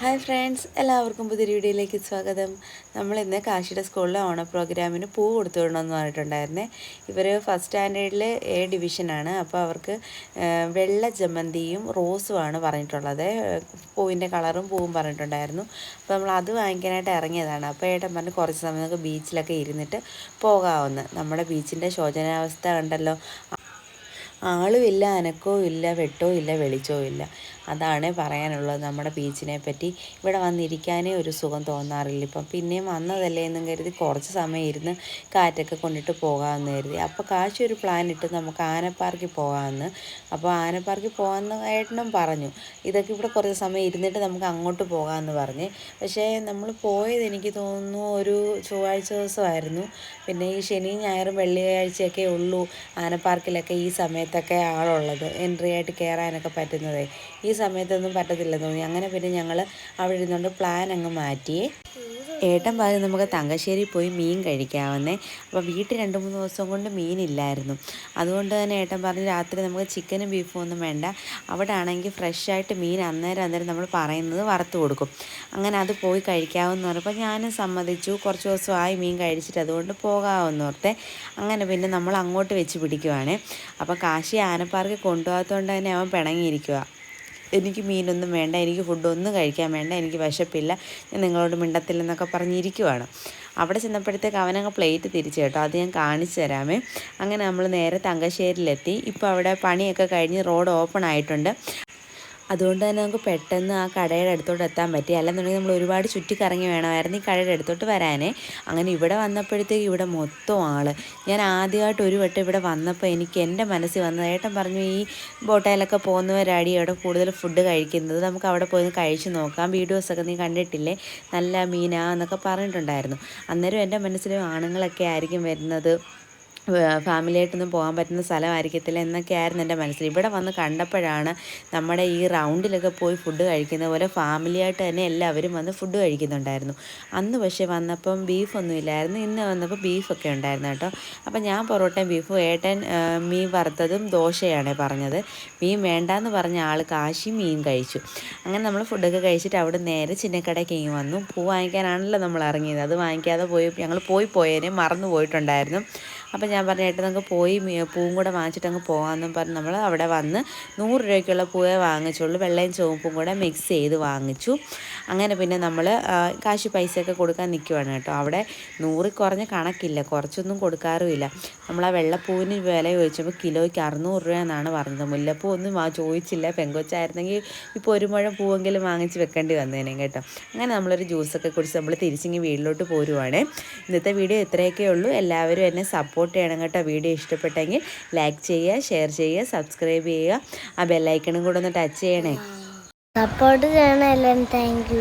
Hi friends എല്ലാവർക്കും പുതിയ വീഡിയോയിലേക്ക് സ്വാഗതം. നമ്മൾ ഇന്ന് കാശിയുടെ സ്കൂളിലെ ഓണ പ്രോഗ്രാമിന് പൂ കൊടുത്തു വിടണമെന്ന് പറഞ്ഞിട്ടുണ്ടായിരുന്നേ. ഇവർ ഫസ്റ്റ് സ്റ്റാൻഡേർഡിൽ എ ഡിവിഷനാണ് അപ്പോൾ അവർക്ക് വെള്ള ജമന്തിയും റോസുമാണ് പറഞ്ഞിട്ടുള്ളത്. പൂവിന്റെ കളറും പൂവും പറഞ്ഞിട്ടുണ്ടായിരുന്നു. അപ്പോൾ നമ്മൾ അത് വാങ്ങിക്കാനായിട്ട് ഇറങ്ങിയതാണ്. അപ്പോൾ ഏട്ടൻ പറഞ്ഞ് കുറച്ച് സമയം ബീച്ചിലൊക്കെ ഇരുന്നിട്ട് പോകാവുന്നത് നമ്മുടെ ബീച്ചിന്റെ ശോചനാവസ്ഥ കണ്ടല്ലോ. ആളുമില്ല അനക്കോ ഇല്ല വെട്ടോ ഇല്ല വെളിച്ചോ ഇല്ല അതാണ് പറയാനുള്ളത് നമ്മുടെ ബീച്ചിനെ പറ്റി. ഇവിടെ വന്നിരിക്കാനേ ഒരു സുഖം തോന്നാറില്ല. ഇപ്പം പിന്നെയും വന്നതല്ലേ എന്നും കരുതി കുറച്ച് സമയം ഇരുന്ന് കാറ്റൊക്കെ കൊണ്ടിട്ട് പോകാമെന്ന് കരുതി. അപ്പോൾ കാശി ഒരു പ്ലാൻ ഇട്ട് നമുക്ക് ആനപ്പാർക്കിൽ പോകാമെന്ന്. അപ്പോൾ ആനപ്പാർക്കിൽ പോകാമെന്ന് ഏട്ടനും പറഞ്ഞു. ഇതൊക്കെ ഇവിടെ കുറച്ച് സമയം ഇരുന്നിട്ട് നമുക്ക് അങ്ങോട്ട് പോകാമെന്ന് പറഞ്ഞ്. പക്ഷേ നമ്മൾ പോയത് എനിക്ക് തോന്നുന്നു ഒരു ചൊവ്വാഴ്ച ദിവസമായിരുന്നു. പിന്നെ ഈ ശനിയും ഞായറും വെള്ളിയാഴ്ചയൊക്കെ ഉള്ളൂ ആനപ്പാർക്കിലൊക്കെ ഈ സമയത്തൊക്കെ ആളുള്ളത് എൻട്രി ആയിട്ട് കയറാനൊക്കെ പറ്റുന്നതേ. ഈ സമയത്തൊന്നും പറ്റത്തില്ലെന്ന് തോന്നി. അങ്ങനെ പിന്നെ ഞങ്ങൾ അവിടെ ഇരുന്നുകൊണ്ട് പ്ലാൻ അങ്ങ് മാറ്റി. ഏട്ടൻ പറഞ്ഞു നമുക്ക് തങ്കശ്ശേരി പോയി മീൻ കഴിക്കാവുന്നേ. അപ്പോൾ വീട്ടിൽ രണ്ട് മൂന്ന് ദിവസം കൊണ്ട് മീനില്ലായിരുന്നു അതുകൊണ്ട് തന്നെ ഏട്ടൻ പറഞ്ഞു രാത്രി നമുക്ക് ചിക്കനും ബീഫും ഒന്നും വേണ്ട. അവിടെ ആണെങ്കിൽ ഫ്രഷായിട്ട് മീൻ അന്നേരം അന്നേരം നമ്മൾ പറയുന്നത് വറുത്ത് കൊടുക്കും. അങ്ങനെ അത് പോയി കഴിക്കാമെന്ന് പറഞ്ഞപ്പോൾ ഞാനും സമ്മതിച്ചു. കുറച്ച് ദിവസമായി മീൻ കഴിച്ചിട്ട് അതുകൊണ്ട് പോകാമെന്ന് ഓർത്തെ അങ്ങനെ പിന്നെ നമ്മൾ അങ്ങോട്ട് വെച്ച് പിടിക്കുവാണ്. അപ്പോൾ കാശി ആനപ്പാർക്ക് കൊണ്ടുപോകാത്തതുകൊണ്ട് തന്നെ അവൻ പിണങ്ങിയിരിക്കുക എനിക്ക് മീനൊന്നും വേണ്ട എനിക്ക് ഫുഡൊന്നും കഴിക്കാൻ വേണ്ട എനിക്ക് വിശപ്പില്ല ഞാൻ നിങ്ങളോട് മിണ്ടത്തില്ലെന്നൊക്കെ പറഞ്ഞിരിക്കുവാണ്. അവിടെ ചെന്നപ്പോഴത്തേക്ക് അവനങ്ങ് പ്ലേറ്റ് തിരിച്ചു കേട്ടോ അത് ഞാൻ കാണിച്ചു തരാമേ. അങ്ങനെ നമ്മൾ നേരെ തങ്കശ്ശേരിയിലെത്തി ഇപ്പോൾ അവിടെ പണിയൊക്കെ കഴിഞ്ഞ് റോഡ് ഓപ്പൺ ആയിട്ടുണ്ട്. അതുകൊണ്ട് തന്നെ നമുക്ക് പെട്ടെന്ന് ആ കടയുടെ അടുത്തോട്ട് എത്താൻ പറ്റി. അല്ലെന്നുണ്ടെങ്കിൽ നമ്മൾ ഒരുപാട് ചുറ്റിക്കറങ്ങി വേണമായിരുന്നു ഈ കടയുടെ അടുത്തോട്ട് വരാനേ. അങ്ങനെ ഇവിടെ വന്നപ്പോഴത്തേക്ക് ഇവിടെ മൊത്തം ആൾ. ഞാൻ ആദ്യമായിട്ട് ഒരു വട്ടം ഇവിടെ വന്നപ്പോൾ എനിക്ക് എന്റെ മനസ്സിൽ വന്നത് ഏട്ടൻ പറഞ്ഞു ഈ ബോട്ടയിലൊക്കെ പോകുന്നവരാടി അവിടെ കൂടുതൽ ഫുഡ് കഴിക്കുന്നത്. നമുക്ക് അവിടെ പോയി കഴിച്ചു നോക്കാം. വീഡിയോസൊക്കെ നീ കണ്ടിട്ടില്ലേ? നല്ല മീനാ എന്നൊക്കെ പറഞ്ഞിട്ടുണ്ടായിരുന്നു. അന്നേരം എന്റെ മനസ്സിൽ ആണുങ്ങളൊക്കെ ആയിരിക്കും വരുന്നത്. ഫാമിലിയായിട്ടൊന്നും പോകാൻ പറ്റുന്ന സ്ഥലമായിരിക്കത്തില്ല എന്നൊക്കെയായിരുന്നു എന്റെ മനസ്സിൽ. ഇവിടെ വന്ന് കണ്ടപ്പോഴാണ് നമ്മുടെ ഈ റൗണ്ടിലൊക്കെ പോയി ഫുഡ് കഴിക്കുന്ന പോലെ ഫാമിലിയായിട്ട് തന്നെ എല്ലാവരും വന്ന് ഫുഡ് കഴിക്കുന്നുണ്ടായിരുന്നു. അന്ന് പക്ഷേ വന്നപ്പം ബീഫൊന്നും ഇല്ലായിരുന്നു. ഇന്ന് വന്നപ്പോൾ ബീഫൊക്കെ ഉണ്ടായിരുന്നു കേട്ടോ. അപ്പം ഞാൻ പൊറോട്ടയും ബീഫും ഏട്ടൻ മീൻ വറുത്തതും ദോശയാണ് പറഞ്ഞത്. മീൻ വേണ്ടാന്ന് പറഞ്ഞ ആൾ കാശി മീൻ കഴിച്ചു. അങ്ങനെ നമ്മൾ ഫുഡൊക്കെ കഴിച്ചിട്ട് അവിടെ നേരെ ചിന്നക്കടയ്ക്ക് ഇങ്ങ് വന്നു. പൂ വാങ്ങിക്കാനാണല്ലോ നമ്മൾ ഇറങ്ങിയത്. അത് വാങ്ങിക്കാതെ പോയി ഞങ്ങൾ പോയി പോയേനെ മറന്നു പോയിട്ടുണ്ടായിരുന്നു. അപ്പം ഞാൻ പറഞ്ഞു ഏട്ടൻ നമുക്ക് പോയി പൂവും കൂടെ വാങ്ങിച്ചിട്ട് അങ്ങ് പോകാമെന്നും പറഞ്ഞ് നമ്മൾ അവിടെ വന്ന് നൂറ് രൂപയ്ക്കുള്ള പൂവേ വാങ്ങിച്ചുള്ളൂ വെള്ളയും ചുവപ്പും കൂടെ മിക്സ് ചെയ്ത് വാങ്ങിച്ചു. അങ്ങനെ പിന്നെ നമ്മൾ കാശ് പൈസയൊക്കെ കൊടുക്കാൻ നിൽക്കുവാണ് കേട്ടോ. അവിടെ നൂറിൽ കുറഞ്ഞ കണക്കില്ല. കുറച്ചൊന്നും കൊടുക്കാറുമില്ല. നമ്മൾ ആ വെള്ളപ്പൂവിന് വില ചോദിച്ചപ്പോൾ കിലോയ്ക്ക് അറുന്നൂറ് രൂപ എന്നാണ് പറഞ്ഞത്. മുല്ലപ്പൂ ഒന്നും ചോദിച്ചില്ല. പെങ്കൊച്ചായിരുന്നെങ്കിൽ ഇപ്പോൾ ഒരു മുഴം പൂവെങ്കിലും വാങ്ങിച്ച് വെക്കേണ്ടി വന്നേനെ കേട്ടോ. അങ്ങനെ നമ്മളൊരു ജ്യൂസൊക്കെ കുടിച്ച് നമ്മൾ തിരിച്ചിങ്ങി വീട്ടിലോട്ട് പോരുവാണ്. ഇന്നത്തെ വീഡിയോ ഇത്രയൊക്കെ ഉള്ളൂ എല്ലാവരും എന്നെ സപ്പോർട്ട് ചെയ്യണം കേട്ടോ. വീഡിയോ ഇഷ്ടപ്പെട്ടെങ്കിൽ ലൈക്ക് ചെയ്യുക ഷെയർ ചെയ്യുക സബ്സ്ക്രൈബ് ചെയ്യുക. ആ ബെല്ലൈക്കണും കൂടെ ഒന്ന് ടച്ച് ചെയ്യണേ. സപ്പോർട്ട് ചെയ്യണം എല്ലാം താങ്ക്